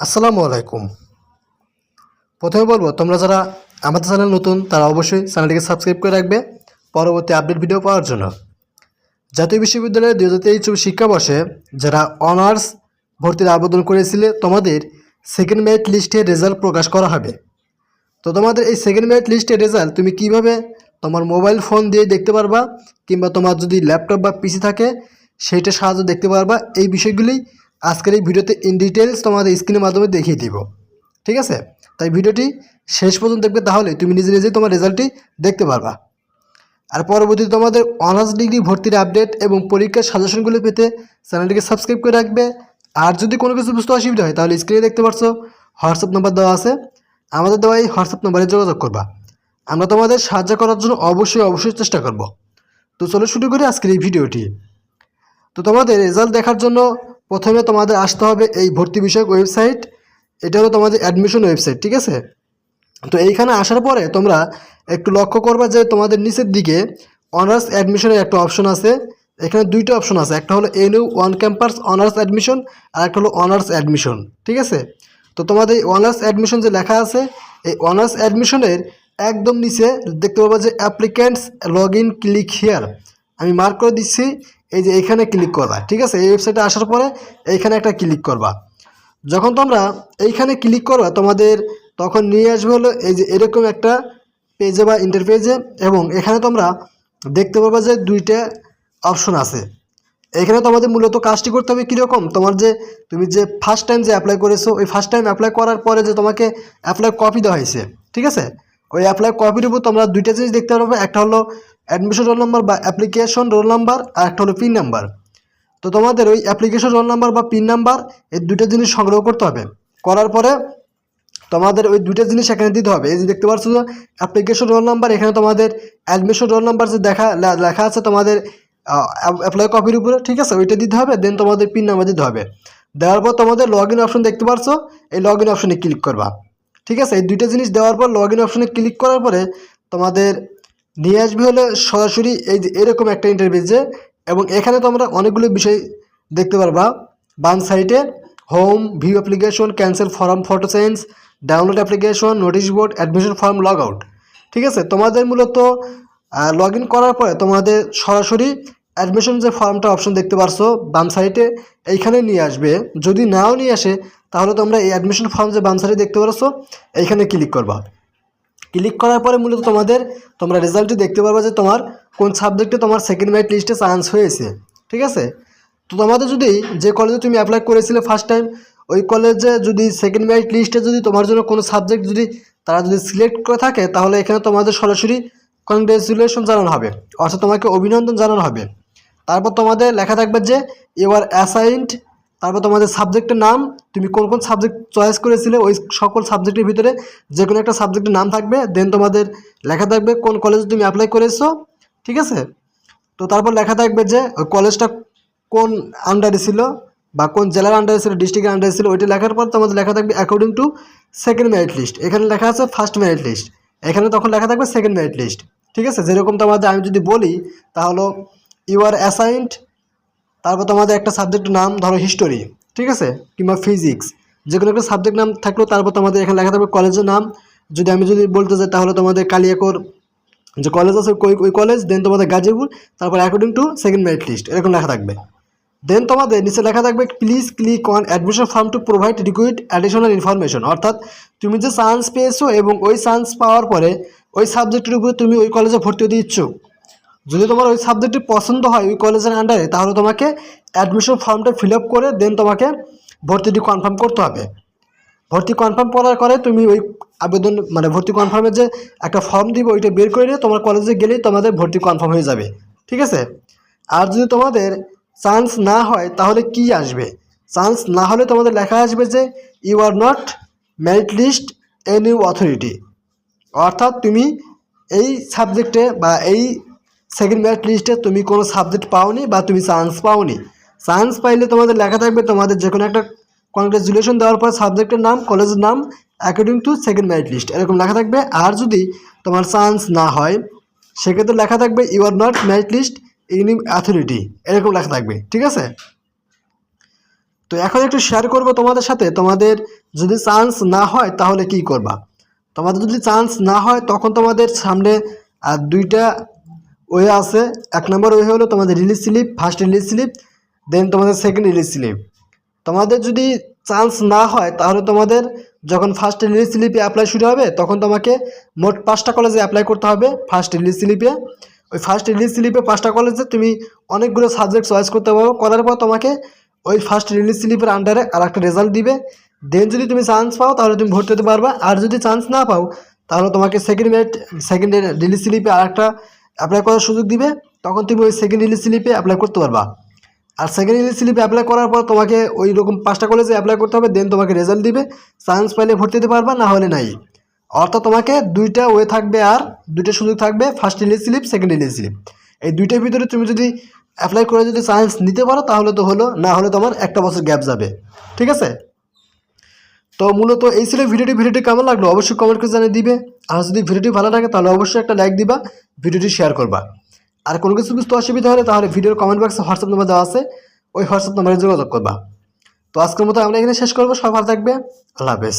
আসসালামু আলাইকুম। প্রথমে বলব, তোমরা যারা আমাদের চ্যানেল নতুন, তারা অবশ্যই চ্যানেলটিকে সাবস্ক্রাইব করে রাখবে পরবর্তী আপডেট ভিডিও পাওয়ার জন্য। জাতীয় বিশ্ববিদ্যালয়ের দুই হাজার তেইশ শিক্ষাবর্ষে যারা অনার্স ভর্তির আবেদন করেছিলে, তোমাদের সেকেন্ড মেরিট লিস্টে রেজাল্ট প্রকাশ করা হবে। তো তোমাদের এই সেকেন্ড মেরিট লিস্টের রেজাল্ট তুমি কীভাবে তোমার মোবাইল ফোন দিয়ে দেখতে পারবা, কিংবা তোমার যদি ল্যাপটপ বা পিসি থাকে, সেইটা সাহায্য দেখতে পারবা, এই বিষয়গুলি আজকের এই ভিডিওতে ইন ডিটেলস তোমাদের স্ক্রিনের মাধ্যমে দেখিয়ে দিব। ঠিক আছে? তাই ভিডিওটি শেষ পর্যন্ত দেখবে তাহলে তুমি নিজে নিজেই তোমার রেজাল্টটি দেখতে পারবা। আর পরবর্তীতে তোমাদের অনার্স ডিগ্রি ভর্তির আপডেট এবং পরীক্ষার সাজেশনগুলো পেতে চ্যানেলটিকে সাবস্ক্রাইব করে রাখবে। আর যদি কোনো কিছু বুঝতে অসুবিধা হয়, তাহলে স্ক্রিনে দেখতে পারছ হোয়াটসঅ্যাপ নাম্বার দেওয়া আছে। আমাদের দেওয়া এই হোয়াটসঅ্যাপ নাম্বারে যোগাযোগ করবা। আমরা তোমাদের সাহায্য করার জন্য অবশ্যই অবশ্যই চেষ্টা করব। তো চলো শুরু করি আজকের এই ভিডিওটি। তো তোমাদের রেজাল্ট দেখার জন্য প্রথমে তোমাদের আসতে হবে এই ভর্তি বিষয়ক ওয়েবসাইট। এটা হলো তোমাদের অ্যাডমিশন ওয়েবসাইট, ঠিক আছে? তো এইখানে আসার পরে তোমরা একটু লক্ষ্য করবা যে তোমাদের নিচের দিকে অনার্স অ্যাডমিশনের একটা অপশন আছে। এখানে দুইটা অপশন আছে, একটা হলো NU one campus honours admission আর একটা হলো অনার্স অ্যাডমিশন ঠিক আছে? তো তোমাদের এই অনার্স অ্যাডমিশন যে লেখা আছে, এই অনার্স অ্যাডমিশনের একদম নিচে দেখতে পাবা যে applicants log in click here আমি মার্ক করে দিচ্ছি এই যে এখানে ক্লিক করবা, ঠিক আছে? এই ওয়েবসাইটে আসার পরে এইখানে একটা ক্লিক করবা। যখন তোমরা এইখানে ক্লিক করবা, তোমাদের তখন নিয়ে আসবে হলো এই যে এরকম একটা পেজে বা ইন্টারপেজে এবং এখানে তোমরা দেখতে পাবা যে দুইটা অপশন আছে। এখানে তোমাদের মূলত কাজটি করতে হবে কীরকম? তোমার যে, তুমি যে ফার্স্ট টাইম যে অ্যাপ্লাই করেছ, ওই ফার্স্ট টাইম অ্যাপ্লাই করার পরে যে তোমাকে অ্যাপ্লাই কপি দেওয়া হয়েছে, ঠিক আছে? ওই অ্যাপ্লাই কপির উপর তোমরা দুইটা জিনিস দেখতে পারবে। একটা হলো অ্যাডমিশন রোল নাম্বার বা অ্যাপ্লিকেশন রোল নাম্বার আর একটা হলো পিন নাম্বার তো তোমাদের ওই অ্যাপ্লিকেশন রোল নাম্বার বা পিন নাম্বার এই দুটো জিনিস সংগ্রহ করতে হবে। করার পরে তোমাদের ওই দুটো জিনিস এখানে দিতে হবে। এই যে দেখতে পাচ্ছ অ্যাপ্লিকেশন রোল নাম্বার এখানে তোমাদের অ্যাডমিশন রোল নাম্বার যে দেখা লেখা আছে তোমাদের অ্যাপ্লাই কপির উপরে, ঠিক আছে? ওইটা দিতে হবে দেন তোমাদের পিন নাম্বার দিতে হবে। দেওয়ার পর তোমাদের লগ ইন অপশন দেখতে পারছ এই লগ ইন অপশনে ক্লিক করবা। ঠিক আছে? এই দুইটা জিনিস দেওয়ার পর লগ ইন অপশনে ক্লিক করার পরে তোমাদের নিয়ে আসবি হলে সরাসরি এই যে এরকম একটা ইন্টারভিউজে এবং এখানে তোমরা অনেকগুলো বিষয় দেখতে পারবা। বাম সাইডে home view application cancel form photo change download application notice board admission form log out ঠিক আছে? তোমাদের মূলত লগ করার পরে তোমাদের সরাসরি অ্যাডমিশন যে ফর্মটা অপশন দেখতে পারছ বাম সাইডে এইখানে নিয়ে আসবে। যদি নাও নিয়ে আসে, তাহলে তোমরা এই অ্যাডমিশন ফর্ম যে বাম সাইডে দেখতে পারছ, এইখানে ক্লিক করবা। ক্লিক করার পরে মূলত তোমাদের, তোমরা রেজাল্টটি দেখতে পারবে যে তোমার কোন সাবজেক্টে তোমার সেকেন্ড মেরিট লিস্টে চান্স হয়েছে। ঠিক আছে? তো তোমাদের যদি যে কলেজে তুমি অ্যাপ্লাই করেছিলে ফার্স্ট টাইম ওই কলেজে যদি সেকেন্ড মেরিট লিস্টে যদি তোমার জন্য কোনো সাবজেক্ট যদি তারা যদি সিলেক্ট করে থাকে, তাহলে এখানে তোমাদের সরাসরি কংগ্রেচুলেশন জানানো হবে। অর্থাৎ তোমাকে অভিনন্দন জানানো হবে। তারপর তোমাদের লেখা থাকবে যে ইউ আর অ্যাসাইন্ড তারপর তোমাদের সাবজেক্টের নাম, তুমি কোন কোন সাবজেক্ট চয়েস করেছিলে, ওই সকল সাবজেক্টের ভিতরে যে কোনো একটা সাবজেক্টের নাম থাকবে দেন তোমাদের লেখা থাকবে কোন কলেজে তুমি অ্যাপ্লাই করেছ, ঠিক আছে? তো তারপর লেখা থাকবে যে, ওই কলেজটা কোন আন্ডারে ছিল বা কোন জেলার আন্ডারে ছিল ডিস্ট্রিক্টের আন্ডারে ছিল, ওইটা লেখার পর তোমাদের লেখা থাকবে according to second merit list এখানে লেখা আছে ফার্স্ট মেরিট লিস্ট এখানে তখন লেখা থাকবে সেকেন্ড মেরিট লিস্ট ঠিক আছে? যেরকম তোমাদের আমি যদি বলি, তাহলে ইউ আর অ্যাসাইন্ড তারপর তোমাদের একটা সাবজেক্টের নাম ধরো হিস্টোরি ঠিক আছে? কিংবা ফিজিক্স যে কোনো একটা সাবজেক্ট নাম থাকলেও তারপর তোমাদের এখানে লেখা থাকবে কলেজের নাম। যদি আমি যদি বলতে চাই তাহলে তোমাদের কালিয়াকোর যে কলেজ আছে, ওই ওই কলেজ দেন তোমাদের গাজীপুর, তারপর according to second merit list এরকম লেখা থাকবে। দেন তোমাদের নিচে লেখা থাকবে please click on admission form to provide required additional information অর্থাৎ তুমি যে চান্স পেয়েছ এবং ওই চান্স পাওয়ার পরে ওই সাবজেক্টের উপরে তুমি ওই কলেজে ভর্তি হতে ইচ্ছুক। যদি তোমার ওই সাবজেক্টটি পছন্দ হয়, ওই কলেজের আন্ডারে তাহলে তোমাকে অ্যাডমিশন ফর্মটা ফিল আপ করে দেন তোমাকে ভর্তিটি কনফার্ম করতে হবে। ভর্তি কনফার্ম করার পরে তুমি ওই আবেদন মানে ভর্তি কনফার্মের যে একটা ফর্ম দিবে, ওইটা বের করে নিয়ে তোমার কলেজে গেলেই তোমাদের ভর্তি কনফার্ম হয়ে যাবে। ঠিক আছে? আর যদি তোমাদের চান্স না হয়, তাহলে কি আসবে? চান্স না হলে তোমাদের লেখা আসবে যে you are not merit list N U authority অর্থাৎ তুমি এই সাবজেক্টে বা এই সেকেন্ড মেরিট লিস্টে তুমি কোনো সাবজেক্ট পাওনি বা তুমি চান্স পাওনি। চান্স পাইলে তোমাদের লেখা থাকবে তোমাদের যে কোনো একটা কংগ্রেচুলেশন দেওয়ার পর সাবজেক্টের নাম কলেজের নাম according to second merit list এরকম লেখা থাকবে। আর যদি তোমার চান্স না হয়, সেক্ষেত্রে লেখা থাকবে you are not merit list in authority এরকম লেখা থাকবে, ঠিক আছে? তো এখন একটু শেয়ার করব তোমাদের সাথে। তোমাদের যদি চান্স না হয়, তাহলে কি করবা? তোমাদের যদি চান্স না হয়, তখন তোমাদের সামনে দুইটা ওয়ে আছে, এক নম্বর ওয়ে হলো তোমাদের release slip first release slip then তোমাদের সেকেন্ড রিলিজ স্লিপ তোমাদের যদি চান্স না হয়, তাহলে তোমাদের যখন ফার্স্ট রিলিজ স্লিপে অ্যাপ্লাই শুরু হবে, তখন তোমাকে মোট পাঁচটা কলেজে অ্যাপ্লাই করতে হবে ফার্স্ট রিলিজ স্লিপে ওই ফার্স্ট রিলিজ স্লিপে পাঁচটা কলেজে তুমি অনেকগুলো সাবজেক্ট চয়েস করতে পারো, করার পর তোমাকে ওই ফার্স্ট রিলিজ স্লিপের আন্ডারে আর একটা রেজাল্ট দিবে। দেন যদি তুমি চান্স পাও, তাহলে তুমি ভর্তি হতে পারবা। আর যদি চান্স না পাও, তাহলে তোমাকে সেকেন্ড মেরিট সেকেন্ড রিলিজ স্লিপে আর একটা অ্যাপ্লাই করার সুযোগ দিবে, তখন তুমি ওই সেকেন্ড রিলিজ স্লিপে অ্যাপ্লাই করতে পারবা। আর সেকেন্ড রিলিজ স্লিপে অ্যাপ্লাই করার পর তোমাকে ওই রকম পাঁচটা কলেজে অ্যাপ্লাই করতে হবে দেন তোমাকে রেজাল্ট দিবে চান্স পাইলে ভর্তি হতে পারবা, না হলে নাই। অর্থাৎ তোমাকে দুইটা ওয়ে থাকবে আর, দুইটা সুযোগ থাকবে first release slip second release slip এই দুইটার ভিতরে তুমি যদি অ্যাপ্লাই করে যদি চান্স নিতে পারো, তাহলে তো হলো, না হলে তোমার একটা বছর গ্যাপ যাবে। ঠিক আছে? তো মূলত এই ছিল ভিডিওটি। ভিডিওটি কেমন লাগল অবশ্যই কমেন্ট করে জানিয়ে দিবে। আর যদি ভিডিওটি ভালো লাগে তাহলে অবশ্যই একটা লাইক দিবা, ভিডিওটি শেয়ার করবা। আর কোনো কিছু বুঝতে অসুবিধা হলে তাহলে ভিডিওর কমেন্ট বক্সে হোয়াটসঅ্যাপ নাম্বার দেওয়া আছে, ওই হোয়াটসঅ্যাপ নাম্বারে যোগাযোগ করবা। তো আজকের মতো আমরা এখানে শেষ করব। সব ভালো থাকবে। আল্লাহ হাফেজ।